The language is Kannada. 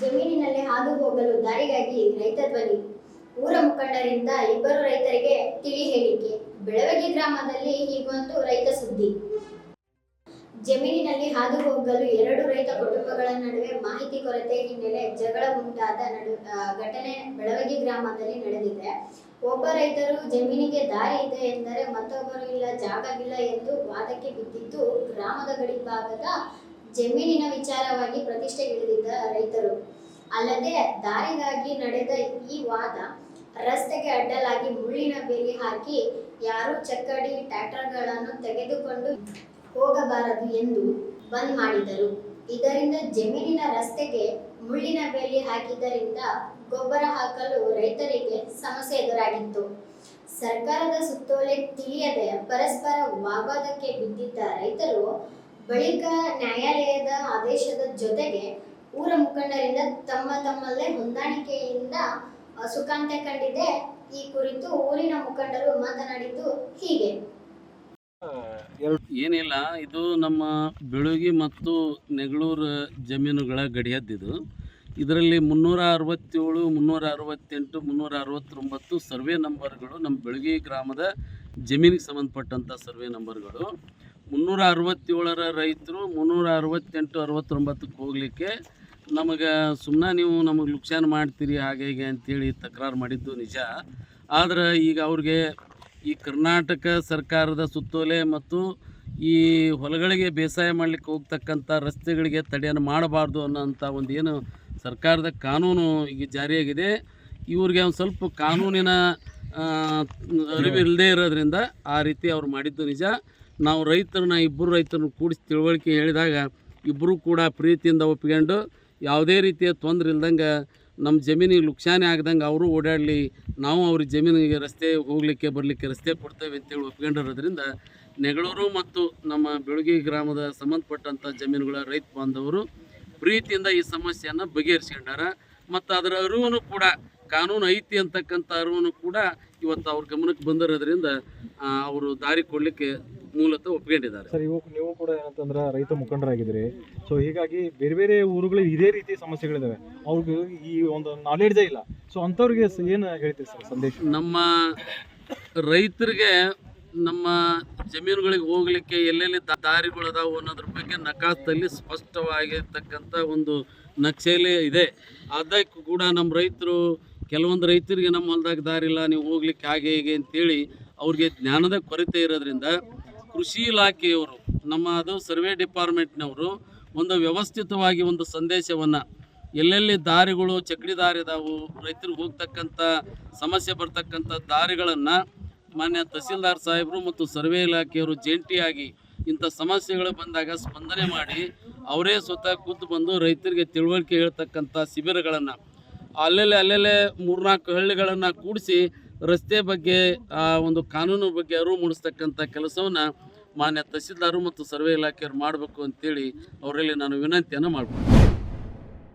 ಜಮೀನಿನಲ್ಲಿ ಹಾದು ಹೋಗಲು ದಾರಿಗಾಗಿ ರೈತ ಧ್ವನಿ. ಊರ ಮುಖಂಡರಿಂದ ಇಬ್ಬರು ರೈತರಿಗೆ ತಿಳಿ ಹೇಳಿಕೆ. ಬೆಳವಗಿ ಗ್ರಾಮದಲ್ಲಿ ಹೀಗೊಂದು ರೈತ ಸುದ್ದಿ. ಜಮೀನಿನಲ್ಲಿ ಹಾದು ಹೋಗಲು ಎರಡು ರೈತ ಕುಟುಂಬಗಳ ನಡುವೆ ಮಾಹಿತಿ ಕೊರತೆ ಹಿನ್ನೆಲೆ ಜಗಳ ಉಂಟಾದ ನಡು ಘಟನೆ ಬೆಳವಗಿ ಗ್ರಾಮದಲ್ಲಿ ನಡೆದಿದೆ. ಒಬ್ಬ ರೈತರು ಜಮೀನಿಗೆ ದಾರಿ ಇದೆ ಎಂದರೆ ಮತ್ತೊಬ್ಬರು ಇಲ್ಲ ಜಾಗವಿಲ್ಲ ಎಂದು ವಾದಕ್ಕೆ ಬಿದ್ದಿದ್ದು ಗ್ರಾಮದ ಗಡಿ ಭಾಗದ ಜಮೀನಿನ ವಿಚಾರವಾಗಿ ಪ್ರತಿಷ್ಠೆಗಿಳಿದಿದ್ದ ರೈತರು. ಅಲ್ಲದೆ ದಾರಿಗಾಗಿ ನಡೆದ ಈ ವಾದ ರಸ್ತೆಗೆ ಅಡ್ಡಲಾಗಿ ಮುಳ್ಳಿನ ಬೇಲಿ ಹಾಕಿ ಯಾರು ಚಕ್ಕಡಿ ಟ್ರ್ಯಾಕ್ಟರ್ಗಳನ್ನು ತೆಗೆದುಕೊಂಡು ಹೋಗಬಾರದು ಎಂದು ಬಂದ್ ಮಾಡಿದರು. ಇದರಿಂದ ಜಮೀನಿನ ರಸ್ತೆಗೆ ಮುಳ್ಳಿನ ಬೇಲಿ ಹಾಕಿದ್ದರಿಂದ ಗೊಬ್ಬರ ಹಾಕಲು ರೈತರಿಗೆ ಸಮಸ್ಯೆ ಎದುರಾಗಿತ್ತು. ಸರ್ಕಾರದ ಸುತ್ತೋಲೆ ತಿಳಿಯದೆ ಪರಸ್ಪರ ವಾಗ್ವಾದಕ್ಕೆ ಬಿದ್ದಿದ್ದ ರೈತರು ಬಳಿಕ ನ್ಯಾಯಾಲಯದ ಆದೇಶದ ಜೊತೆಗೆ ಊರ ಮುಖಂಡರಿಂದ ತಮ್ಮ ತಮ್ಮಲ್ಲೇ ಹೊಂದಾಣಿಕೆಯಿಂದ ಸುಖಾಂತ ಕಂಡಿದೆ. ಈ ಕುರಿತು ಊರಿನ ಮುಖಂಡರು ಮಾತನಾಡಿದ್ದು ಹೀಗೆ. ಏನಿಲ್ಲ, ಇದು ನಮ್ಮ ಬೆಳುಗಿ ಮತ್ತು ನೆಗಳೂರು ಜಮೀನುಗಳ ಗಡಿಯದ್ದಿದು. ಇದರಲ್ಲಿ ಮುನ್ನೂರ ಅರವತ್ತೇಳು ಮುನ್ನೂರ ಅರವತ್ತೆಂಟು ಮುನ್ನೂರ ಅರವತ್ತೊಂಬತ್ತು ಸರ್ವೆ ನಂಬರ್ಗಳು ನಮ್ಮ ಬೆಳಗಿ ಗ್ರಾಮದ ಜಮೀನಿಗೆ ಸಂಬಂಧಪಟ್ಟಂಥ ಸರ್ವೆ ನಂಬರ್ಗಳು. ಮುನ್ನೂರ ಅರವತ್ತೇಳರ ರೈತರು ಮುನ್ನೂರ ಅರವತ್ತೆಂಟು ಅರವತ್ತೊಂಬತ್ತಕ್ಕೆ ಹೋಗಲಿಕ್ಕೆ ನಮಗೆ ಸುಮ್ಮನೆ ನೀವು ನಮಗೆ ಲುಕ್ಸಾನ್ ಮಾಡ್ತೀರಿ ಹಾಗೆ ಹೀಗೆ ಅಂತೇಳಿ ತಕರಾರು ಮಾಡಿದ್ದು ನಿಜ. ಆದ್ರೆ ಈಗ ಅವ್ರಿಗೆ ಈ ಕರ್ನಾಟಕ ಸರ್ಕಾರದ ಸುತ್ತೋಲೆ ಮತ್ತು ಈ ಹೊಲಗಳಿಗೆ ಬೇಸಾಯ ಮಾಡಲಿಕ್ಕೆ ಹೋಗ್ತಕ್ಕಂಥ ರಸ್ತೆಗಳಿಗೆ ತಡೆಯನ್ನು ಮಾಡಬಾರ್ದು ಅನ್ನೋಂಥ ಒಂದು ಏನು ಸರ್ಕಾರದ ಕಾನೂನು ಈಗ ಜಾರಿಯಾಗಿದೆ. ಇವ್ರಿಗೆ ಒಂದು ಸ್ವಲ್ಪ ಕಾನೂನಿನ ಅರಿವಿಲ್ಲದೆ ಇರೋದ್ರಿಂದ ಆ ರೀತಿ ಅವ್ರು ಮಾಡಿದ್ದು ನಿಜ. ನಾವು ರೈತರನ್ನ, ಇಬ್ಬರು ರೈತರನ್ನ ಕೂಡಿಸಿ ತಿಳುವಳಿಕೆ ಹೇಳಿದಾಗ ಇಬ್ಬರೂ ಕೂಡ ಪ್ರೀತಿಯಿಂದ ಒಪ್ಕೊಂಡು ಯಾವುದೇ ರೀತಿಯ ತೊಂದರೆ ಇಲ್ದಂಗೆ ನಮ್ಮ ಜಮೀನಿಗೆ ಲುಕ್ಸಾನೆ ಆಗ್ದಂಗೆ ಅವರು ಓಡಾಡಲಿ, ನಾವು ಅವ್ರ ಜಮೀನಿಗೆ ರಸ್ತೆ ಹೋಗಲಿಕ್ಕೆ, ಬರಲಿಕ್ಕೆ ರಸ್ತೆ ಕೊಡ್ತೇವೆ ಅಂತೇಳಿ ಒಪ್ಕೊಂಡಿರೋದ್ರಿಂದ ನೆಗಳೂರು ಮತ್ತು ನಮ್ಮ ಬೆಳಗಿ ಗ್ರಾಮದ ಸಂಬಂಧಪಟ್ಟಂಥ ಜಮೀನುಗಳ ರೈತ ಬಾಂಧವರು ಪ್ರೀತಿಯಿಂದ ಈ ಸಮಸ್ಯೆಯನ್ನು ಬಗೆಹರಿಸ್ಕೊಂಡಾರ. ಮತ್ತು ಅದರ ಅರಿವನ್ನು ಕೂಡ, ಕಾನೂನು ಐತಿ ಅಂತಕ್ಕಂಥ ಅರಿವನ್ನು ಕೂಡ ಇವತ್ತು ಅವ್ರ ಗಮನಕ್ಕೆ ಬಂದಿರೋದ್ರಿಂದ ಅವರು ದಾರಿ ಕೊಡಲಿಕ್ಕೆ ಮೂಲತಃ ಒಪ್ಕೊಂಡಿದ್ದಾರೆ ಸರ್ ಇವಾಗ ನೀವು ಕೂಡ ಏನಂತಂದ್ರೆ ರೈತ ಮುಖಂಡರಾಗಿದ್ದೀರಿ. ಸೊ ಹೀಗಾಗಿ ಬೇರೆ ಬೇರೆ ಊರುಗಳಲ್ಲಿ ಇದೇ ರೀತಿ ಸಮಸ್ಯೆಗಳಿದ್ದಾವೆ ಅವ್ರಿಗೆ ಈ ಒಂದು ನಾಲೆಡ್ಜೇ ಇಲ್ಲ. ಸೊ ಅಂಥವ್ರಿಗೆ ಏನು ಹೇಳ್ತೀರಿ ಸರ್ ಸಂದೇಶ? ನಮ್ಮ ರೈತರಿಗೆ ನಮ್ಮ ಜಮೀನುಗಳಿಗೆ ಹೋಗ್ಲಿಕ್ಕೆ ಎಲ್ಲೆಲ್ಲಿ ದಾ- ದಾರಿಗಳು ಅದಾವು ಅನ್ನೋದ್ರ ಬಗ್ಗೆ ನಕಾಸದಲ್ಲಿ ಸ್ಪಷ್ಟವಾಗಿರ್ತಕ್ಕಂಥ ಒಂದು ನಕ್ಷೆಯಲ್ಲಿ ಇದೆ. ಅದಕ್ಕೂ ಕೂಡ ನಮ್ಮ ರೈತರು ಕೆಲವೊಂದು ರೈತರಿಗೆ ನಮ್ಮ ಹೊಲ್ದಾಗ ದಾರಿ ಇಲ್ಲ ನೀವು ಹೋಗ್ಲಿಕ್ಕೆ ಹಾಗೆ ಹೀಗೆ ಅಂತೇಳಿ ಅವ್ರಿಗೆ ಜ್ಞಾನದ ಕೊರತೆ ಇರೋದ್ರಿಂದ ಕೃಷಿ ಇಲಾಖೆಯವರು, ನಮ್ಮ ಅದು ಸರ್ವೆ ಡಿಪಾರ್ಟ್ಮೆಂಟ್ನವರು ಒಂದು ವ್ಯವಸ್ಥಿತವಾಗಿ ಒಂದು ಸಂದೇಶವನ್ನು, ಎಲ್ಲೆಲ್ಲಿ ದಾರಿಗಳು, ಚಕ್ಡಿ ದಾರಿ ಇದಾವೆ ರೈತರಿಗೆ ಹೋಗ್ತಕ್ಕಂಥ ಸಮಸ್ಯೆ ಬರ್ತಕ್ಕಂಥ ದಾರಿಗಳನ್ನು ಮಾನ್ಯ ತಹಸೀಲ್ದಾರ್ ಸಾಹೇಬರು ಮತ್ತು ಸರ್ವೆ ಇಲಾಖೆಯವರು ಜಂಟಿಯಾಗಿ ಇಂಥ ಸಮಸ್ಯೆಗಳು ಬಂದಾಗ ಸ್ಪಂದನೆ ಮಾಡಿ, ಅವರೇ ಸ್ವತಃ ಕೂತು ಬಂದು ರೈತರಿಗೆ ತಿಳುವಳಿಕೆ ಹೇಳ್ತಕ್ಕಂಥ ಶಿಬಿರಗಳನ್ನು, ಅಲ್ಲೆಲ್ಲೇ ಅಲ್ಲೆಲ್ಲೇ ಮೂರ್ನಾಲ್ಕು ಹಳ್ಳಿಗಳನ್ನು ಕೂಡಿಸಿ ರಸ್ತೆ ಬಗ್ಗೆ, ಆ, ಒಂದು ಕಾನೂನು ಬಗ್ಗೆ ಅರಿವು ಮೂಡಿಸ್ತಕ್ಕಂಥ ಕೆಲಸವನ್ನ ಮಾನ್ಯ ತಹಸೀಲ್ದಾರು ಮತ್ತು ಸರ್ವೆ ಇಲಾಖೆಯವರು ಮಾಡಬೇಕು ಅಂತೇಳಿ ಅವರಲ್ಲಿ ನಾನು ವಿನಂತಿಯನ್ನು ಮಾಡ್ತೀನಿ